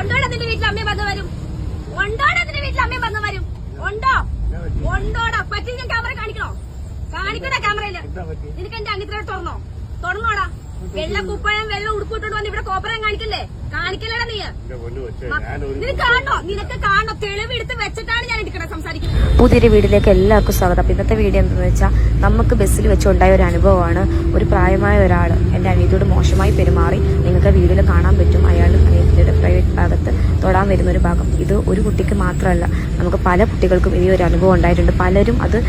ഉണ്ടോടെ നിന്റെ വീട്ടിൽ അമ്മയും വന്ന് വരും? ഉണ്ടോടെ നിന്റെ വീട്ടിൽ അമ്മയും വന്ന് വരും? ഉണ്ടോ? ഉണ്ടോടാ? പറ്റി ഞാൻ ക്യാമറ കാണിക്കണോ? കാണിക്കണ ക്യാമറയിൽ നിനക്ക് എന്റെ അങ്ങിത്ര തുറന്നോ? തുറന്നോടാ. വെള്ള കുപ്പായം വെള്ളം ഉടുക്കൂട്ടോണ്ട് വന്ന് ഇവിടെ കോപ്പറം കാണിക്കല്ലേ കാണിക്കല്ലടാ നീ? എന്റെ മ- നിനക്ക് തെളിവെടുത്ത് വെച്ചിട്ടാണ് ഞാൻ എടുക്കണേ സംസാരിക്കുന്നത്. പുതിയൊരു വീട്ടിലേക്ക് എല്ലാവർക്കും സ്വാഗതം. അപ്പൊ ഇന്നത്തെ വീഡിയോ എന്താണെന്ന് വെച്ചാൽ നമുക്ക് ബസ്സിൽ വെച്ചുണ്ടായ ഒരു അനുഭവമാണ്. ഒരു പ്രായമായ ഒരാൾ എന്റെ അനിയത്തിയോട് മോശമായി പെരുമാറി. നിങ്ങൾക്ക് വീഡിയോയിൽ കാണാൻ പറ്റും. അയാൾ അനിയത്തിയുടെ പ്രൈവറ്റ് ഭാഗത്ത് തൊടാൻ വരുന്ന ഒരു ഭാഗം. ഇത് ഒരു കുട്ടിക്ക് മാത്രമല്ല നമുക്ക് പല കുട്ടികൾക്കും ഈ ഒരു അനുഭവം ഉണ്ടായിട്ടുണ്ട്. പലരും അത്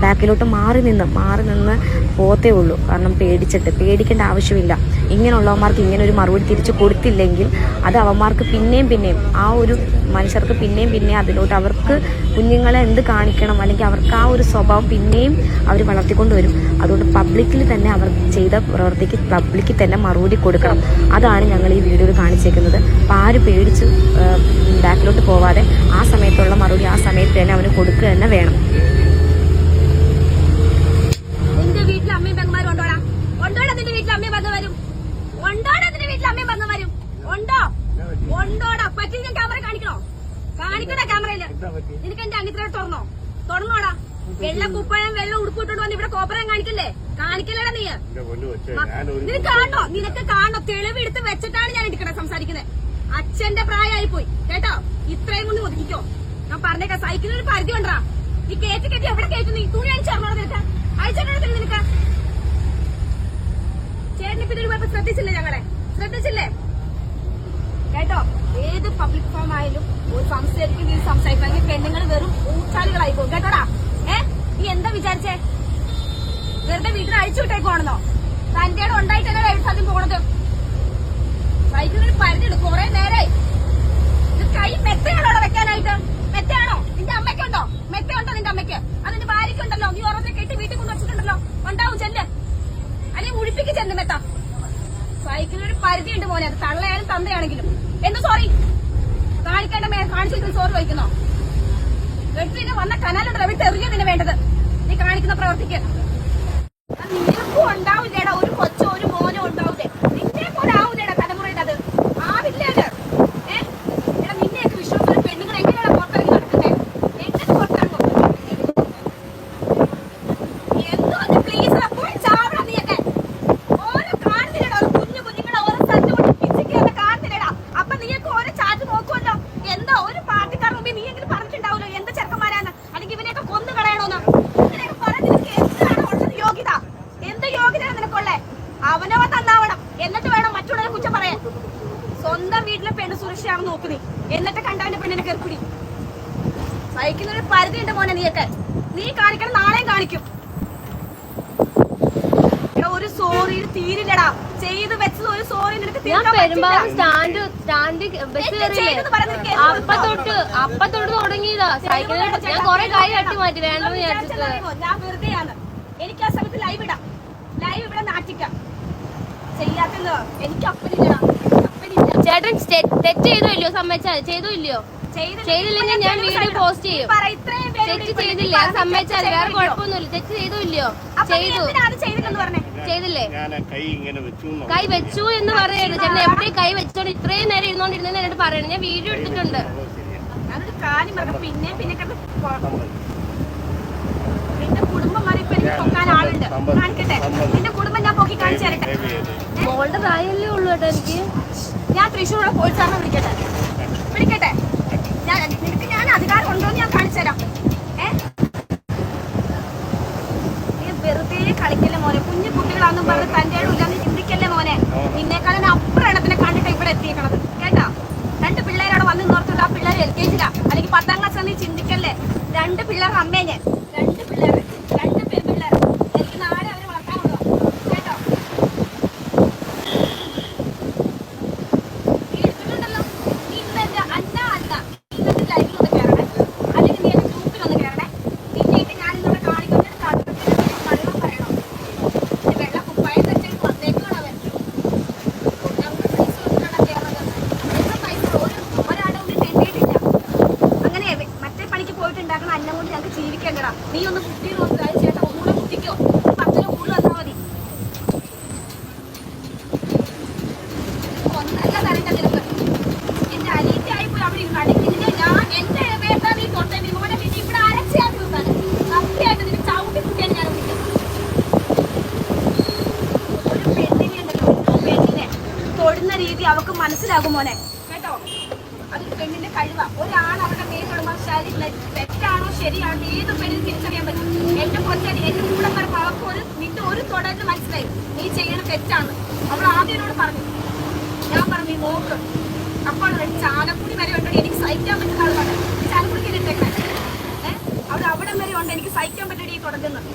ബാക്കിലോട്ട് മാറി നിന്ന് മാറി നിന്ന് പോത്തേ ഉള്ളൂ. കാരണം പേടിച്ചിട്ട് പേടിക്കേണ്ട ആവശ്യമില്ല. ഇങ്ങനെയുള്ളവന്മാർക്ക് ഇങ്ങനെ ഒരു മറുപടി തിരിച്ചു കൊടുത്തില്ലെങ്കിൽ അത് അവന്മാർക്ക് പിന്നെയും പിന്നെയും ആ ഒരു മനുഷ്യർക്ക് പിന്നെയും പിന്നെയും അതിലോട്ട് അവർക്ക് കുഞ്ഞുങ്ങളെ എന്ത് കാണിക്കണം അല്ലെങ്കിൽ അവർക്ക് ആ ഒരു സ്വഭാവം പിന്നെയും അവർ വളർത്തിക്കൊണ്ട് വരും. അതുകൊണ്ട് പബ്ലിക്കിൽ തന്നെ അവർ ചെയ്ത പ്രവർത്തിക്ക് പബ്ലിക്കിൽ തന്നെ മറുപടി കൊടുക്കണം. അതാണ് ഞങ്ങൾ ഈ വീഡിയോയിൽ കാണിച്ചേക്കുന്നത്. അപ്പം ആര് പേടിച്ച് ബാക്കിലോട്ട് പോവാതെ ആ സമയത്തുള്ള മറുപടി ആ സമയത്ത് തന്നെ അവന് കൊടുക്കുക തന്നെ വേണം നിന്റെ വീട്ടിൽ അമ്മയും പെങ്ങന്മാരും ഉണ്ടോടാ ഉണ്ടോടാ നിന്റെ വീട്ടിൽ അമ്മയും വന്ന് വരും ഉണ്ടോടാ നിന്റെ വീട്ടിൽ അമ്മയും വന്ന് വരും ഉണ്ടോ ഉണ്ടോടാ പറ്റിയ ക്യാമറ കാണിക്കണോ? കാണിക്കണ ക്യാമറയിൽ നിനക്ക് എന്റെ അങ്ങനെ തുറന്നോ? തുറന്നോടാ. വെള്ള കുപ്പഴം വെള്ളം ഉടുപ്പിട്ടോണ്ട് വന്ന് ഇവിടെ കോപ്പറം കാണിക്കല്ലേ? കാണിക്കല്ലേടാ നീ. നിനക്ക് കാണോ നിനക്ക് കാണോ തെളിവെടുത്ത് വെച്ചിട്ടാണ് ഞാൻ എടുക്കണേ സംസാരിക്കുന്നത്. അച്ഛന്റെ പ്രായമായി പോയി കേട്ടോ? ഇത്രയും കൊണ്ട് ഒതുക്കിക്കോ ഞാൻ പറഞ്ഞേക്കാം. സൈക്കിളിന് ഒരു പരിധി ഉണ്ടാ നീ കേറ്റി കെട്ടി എവിടെ കേട്ടു നീ തുണി അയച്ചറിഞ്ഞോ നിനക്ക്? അയച്ചിട്ടുണ്ടോ നിനക്ക്? ചേട്ടനെ പിന്നെ പോയപ്പോ ശ്രദ്ധിച്ചില്ലേ ഞങ്ങളെ? ശ്രദ്ധിച്ചില്ലേ? പബ്ലിക് ഫോം ആയാലും ഒരു സംസാരിക്കും നീ സംസാരിക്കണമെങ്കിൽ പെണ്ണുങ്ങൾ വെറും ഊച്ചാലികളായി പോകും. കേട്ടോടാ? ഏ? നീ എന്താ വിചാരിച്ചേ? വെറുതെ വീട്ടിൽ അഴിച്ചു വിട്ടേക്കുവാണെന്നോ? തന്റെ ഉണ്ടായിട്ടല്ലേ എഴുത്താദ്യം പോണത്? വൈകുന്നേരം കുറെ നേരായി. ഇത് കൈ മെത്തയാണോ വെക്കാനായിട്ട്? മെത്തയാണോ? നിന്റെ അമ്മയ്ക്കുണ്ടോ? മെത്തയുണ്ടോ നിന്റെ അമ്മയ്ക്ക്? അത് നിന്റെ ഭാര്യയ്ക്കുണ്ടല്ലോ. നീ ഉറക്കെ കെട്ടി വീട്ടിൽ കൊണ്ട് വെച്ചിട്ടുണ്ടല്ലോ. ഉണ്ടാവും ചെല്ല്. അല്ലെങ്കിൽ മുഴിപ്പിക്ക് ചെന്ന് മെത്ത. സൈക്കിളിനൊരു പരിധിയുണ്ട് മോനെ. അത് തള്ളയായാലും തന്തയാണെങ്കിലും. എന്ത് സോറി കാണിക്കേണ്ട മേ കാണിച്ചിട്ട് സോറി വഹിക്കുന്നോ എടുത്തിട്ട് വന്ന കനാലുണ്ടല്ലോ അവിടെ എറിയ നിന്നെ വേണ്ടത്. നീ കാണിക്കുന്ന പ്രവർത്തിക്ക്. ഉണ്ടാവില്ല നിനക്കും ഉണ്ടാവില്ലേടാ സഹിക്കുന്നൊരു പരിധിയുണ്ട് മോനെ നീയൊക്കെ. നീ കാണിക്കണം നാളെയും കാണിക്കും. ഒരു സോറി തീരില്ലടാ. ചെയ്ത് വെച്ചത് ഒരു സോറി സ്റ്റാൻഡ് അപ്പ തൊട്ട് അപ്പ തൊട്ട് തുടങ്ങിയതാ. സൈക്കിളിൽ ഞാൻ കൊറേ കൈ തട്ടി മാറ്റി വേണ്ടെന്ന്? ഞാൻ വെറുതെയാണ് എനിക്ക് ആ സമയത്ത് ലൈവ് ഇടാം. ലൈവ് ഇവിടെ നാട്ടിക്കാം. ചെയ്യാത്തല്ലോ. എനിക്ക് അപ്പനില്ല. ചേട്ടൻ തെറ്റ് ചെയ്തോ ഇല്ലയോ? സമ്മതിച്ചാൽ ചെയ്തോ ഇല്ലയോ? ചെയ്തില്ലെങ്കിൽ ഞാൻ വീഡിയോ പോസ്റ്റ് ചെയ്യും. തെറ്റ് ചെയ്തില്ല. സമ്മതിച്ചാൽ വേറെ ചെയ്തില്ലയോ? കുഴപ്പമൊന്നുമില്ല. തെറ്റ് ചെയ്തോ. ഇല്ലയോ അപ്പൊ നീ ചെയ്തു ചെയ്തില്ലേ? ഞാൻ കൈ ഇങ്ങനെ വെച്ചു എന്നോ? കൈ വെച്ചു എന്ന് പറയരുത്. ചേട്ടൻ എവിടെ കൈ വെച്ചോണ്ട് ഇത്രയും നേരം ഇരുന്നോണ്ടിരുന്നെന്ന് എന്നോട് പറയണം. ഞാൻ വീഡിയോ എടുത്തിട്ടുണ്ട്. പിന്നെ പിന്നെ കിടന്ന് കൊ- സമ്മതി. നിന്റെ കുടുംബം മാറി എനിക്ക് പൊക്കാൻ ആളുണ്ട്. കാണിക്കട്ടെ? സമ്മതം. നിന്റെ കുടുംബം ഞാൻ പൊക്കി കാണിച്ചു തരട്ടെ? ദയവ് ചെയ്ത്. മോളുടെ പ്രായമല്ലേ ഉള്ളൂ കേട്ടോ എനിക്ക്? ഞാൻ തൃശ്ശൂരുടെ പോലീസാറിനെ വിളിക്കട്ടെ? വിളിക്കട്ടെ ഞാൻ നിനക്ക് ഞാൻ അധികാരം ഉണ്ടോ എന്ന് ഞാൻ കാണിച്ചു തരാം. ഏ? വെറുതെ കളിക്കല്ലേ മോനെ? കുഞ്ഞു കുട്ടികളാന്നും പറഞ്ഞ് തന്റെ ഇല്ലാന്ന് ചിന്തിക്കല്ലേ മോനെ? നിന്നേക്കാളും അപ്പുറം കണ്ടിട്ട് ഇവിടെ എത്തിയേക്കണത്. കേട്ടോ? രണ്ട് പിള്ളേരവിടെ വന്ന് നോർത്തുള്ള ആ പിള്ളേർ എൽ കെ ജിയിലാ. അല്ലെങ്കിൽ പത്താം ക്ലാസ് നീ ചിന്തിക്കല്ലേ? രണ്ട് പിള്ളേർ അമ്മേ തന്ന അന്നം കൊണ്ട് ഞങ്ങൾക്ക് ജീവിക്കേണ്ടടാ നീ ഒന്ന് കുട്ടി നോക്കുക ചേട്ടൻ ഒന്നുകൂടെ കുട്ടിക്കോ. പത്തിന് കൂടുതൽ തന്നാൽ മതി. ഒന്നല്ല തരണ്ട നിനക്ക്. എന്റെ അലീറ്റ ആയിപ്പോയി അവിടെ ഇരുന്ന് ഞാൻ എന്റെ പേരുടെ നീ തൊട്ടേ. മോനെ പിന്നെ ഇവിടെ അരച്ചാൽ തീർത്താണ് സത്യമായിട്ട് നിനക്ക് ചവിട്ടി കുട്ടിയാണ് ഞാൻ വിളിക്കുന്നത്. ഒരു പെണ്ണിനെ ഉണ്ടല്ലോ. ഒരു പെണ്ണിനെ തൊടുന്ന രീതി അവക്ക് മനസ്സിലാകും മോനെ. അത് പെണ്ണിന്റെ കഴിവാണ് ഒരാൾ അവരുടെ മേലുള്ള ശരി തെറ്റാണോ ശരിയാണോ ഏത് പെണ്ണിന് തിരിച്ചറിയാൻ പറ്റും. എന്റെ കൊച്ചടി എന്റെ കൂടെ പറഞ്ഞ അവർക്ക് ഒരു നിന്റെ ഒരു തുടർന്ന് മനസ്സിലായി. നീ ചെയ്യണ തെറ്റാണ്. അവൾ ആദ്യം എന്നോട് പറഞ്ഞു. ഞാൻ പറഞ്ഞു "നീ നോക്ക് അപ്പോൾ ചാലക്കുടി വരെ ഉണ്ടോ എനിക്ക് സഹിക്കാൻ പറ്റുന്ന പറഞ്ഞു ചാലക്കുടിക്ക് ഇട്ടേക്കാൻ ഏഹ് അവിടെ അവിടെ വരെ ഉണ്ട്. എനിക്ക് സഹിക്കാൻ പറ്റുന്ന ഈ തുടങ്ങുന്നത്.